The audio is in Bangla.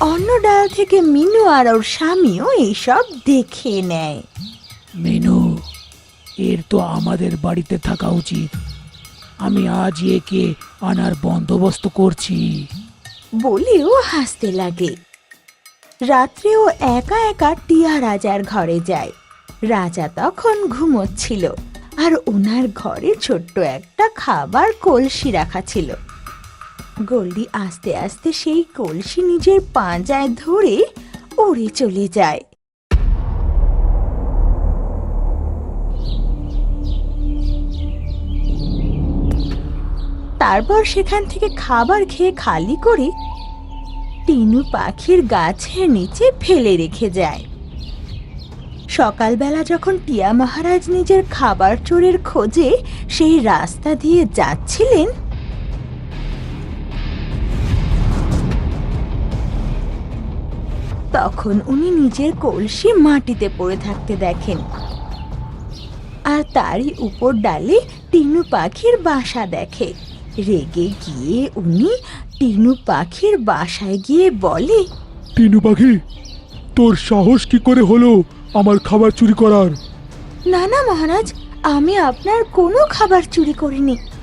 অন্য ডাল থেকে মিনু আর ওর স্বামীও এইসব দেখে নেয়। মেনু এর তো আমাদের বাড়িতে থাকা উচিত। আমি আজ একে আনার বন্দোবস্ত করছি। বলেও হাসতে লাগে। রাত্রে ও একা একা টিয়া রাজার ঘরে যায়। রাজা তখন ঘুমোচ্ছিল আর ওনার ঘরে ছোট্ট একটা খাবার কলসি রাখা ছিল। গোল্ডি আস্তে আস্তে সেই কলসি নিজের পাঁজায় ধরে উড়ে চলে যায়। তারপর সেখান থেকে খাবার খেয়ে খালি করে টিনু পাখির গাছের নিচে ফেলে রেখে যায়। সকালবেলা যখন টিয়া মহারাজ নিজের খাবার চোরের খোঁজে সেই রাস্তা দিয়ে যাচ্ছিলেন তখন উনি নিজের কলসি মাটিতে পড়ে থাকতে দেখেন। আর তারই উপর ডালে টিনু পাখির বাসা দেখে। রেগে গিয়ে উনি টিনু পাখির বাসায় গিয়ে বলে টিনু পাখি তোর সাহস কি করে হলো আমার খাবার চুরি করার? না না মহারাজ আমি আপনার কোনো খাবার চুরি করিনি।